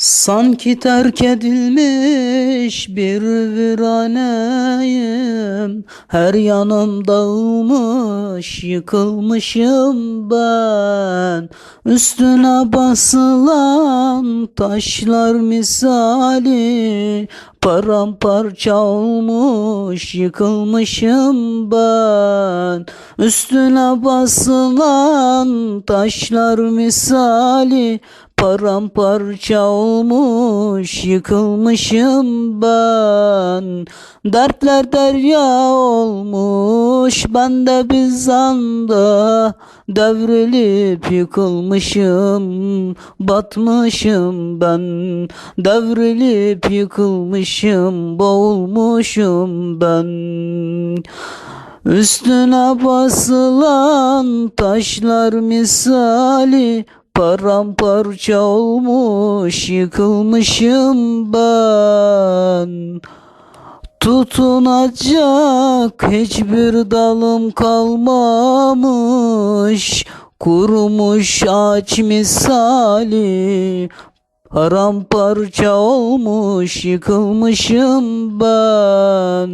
Sanki terk edilmiş bir viraneyim. Her yanım dağılmış yıkılmışım ben. Üstüne basılan taşlar misali Paramparça olmuş yıkılmışım ben. Üstüne basılan taşlar misali Paramparça olmuş yıkılmışım ben. Dertler derya olmuş ben de bir zanda Devrilip yıkılmışım batmışım ben. Devrilip yıkılmışım boğulmuşum ben. Üstüne basılan taşlar misali Paramparça olmuş yıkılmışım ben. Tutunacak hiçbir dalım kalmamış Kurumuş ağaç misali. Paramparça olmuş yıkılmışım ben